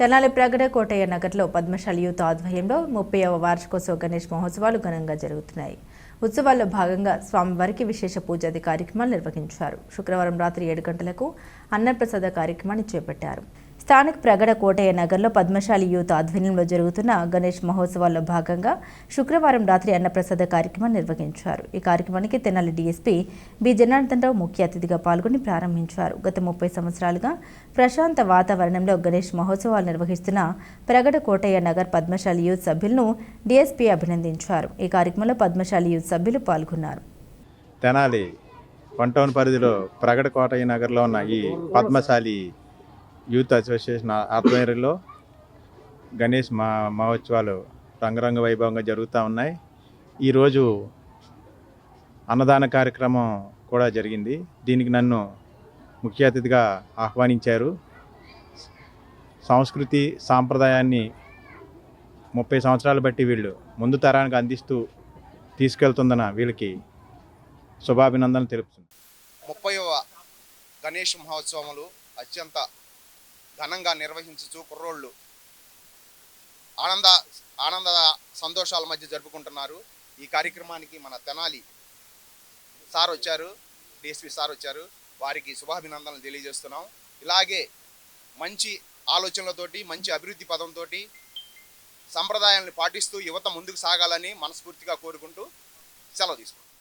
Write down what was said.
తెనాలి ప్రగడ కోటయ్య నగర్లో పద్మశాలి యూత్ ఆధ్వర్యంలో ముప్పైవ వార్షికోత్సవ గణేష్ మహోత్సవాలు ఘనంగా జరుగుతున్నాయి. ఉత్సవాల్లో భాగంగా స్వామివారికి విశేష పూజాది కార్యక్రమాలు నిర్వహించారు. శుక్రవారం రాత్రి ఏడు గంటలకు అన్నప్రసాద కార్యక్రమాన్ని చేపట్టారు. స్థానిక ప్రగడ కోటయ్య నగర్లో పద్మశాలి యూత్ ఆధ్వర్యంలో జరుగుతున్న గణేష్ మహోత్సవాల్లో భాగంగా శుక్రవారం రాత్రి అన్నప్రసాద కార్యక్రమం నిర్వహించారు. ఈ కార్యక్రమానికి తెనాలి డీఎస్పీ బి. జనార్దన్ రావు ముఖ్య అతిథిగా పాల్గొని ప్రారంభించారు. గత ముప్పై సంవత్సరాలుగా ప్రశాంత వాతావరణంలో గణేష్ మహోత్సవాలు నిర్వహిస్తున్న ప్రగడ కోటయ్య నగర్ పద్మశాలి యూత్ సభ్యులను డీఎస్పీ అభినందించారు. ఈ కార్యక్రమంలో పద్మశాలి యూత్ సభ్యులు పాల్గొన్నారు. తెనాలి వన్ టౌన్ పరిధిలో ప్రగడ కోటయ్య నగర్లో ఉన్న ఈ పద్మశాలి యూత్ అసోసియేషన్ ఆధ్వర్యంలో గణేష్ మా మహోత్సవాలు రంగరంగ వైభవంగా జరుగుతూ ఉన్నాయి. ఈరోజు అన్నదాన కార్యక్రమం కూడా జరిగింది. దీనికి నన్ను ముఖ్య అతిథిగా ఆహ్వానించారు. సంస్కృతి సాంప్రదాయాన్ని ముప్పై సంవత్సరాలు బట్టి వీళ్ళు ముందు తరానికి అందిస్తూ తీసుకెళ్తుందన్న వీళ్ళకి శుభాభినందనలు తెలుపుతుంది ముప్పైవ గణేష్ మహోత్సవములు అత్యంత ఘనంగా నిర్వహించుచు కుర్రోళ్ళు ఆనంద ఆనంద సంతోషాల మధ్య జరుపుకుంటున్నారు. ఈ కార్యక్రమానికి మన తెనాలి సార్ వచ్చారు డిఎస్పి సార్ వచ్చారు. వారికి శుభాభినందనలు తెలియజేస్తున్నాం. ఇలాగే మంచి ఆలోచనలతోటి మంచి అభివృద్ధి పదంతో సంప్రదాయాలను పాటిస్తూ యువత ముందుకు సాగాలని మనస్ఫూర్తిగా కోరుకుంటూ సెలవు తీసుకుంటాం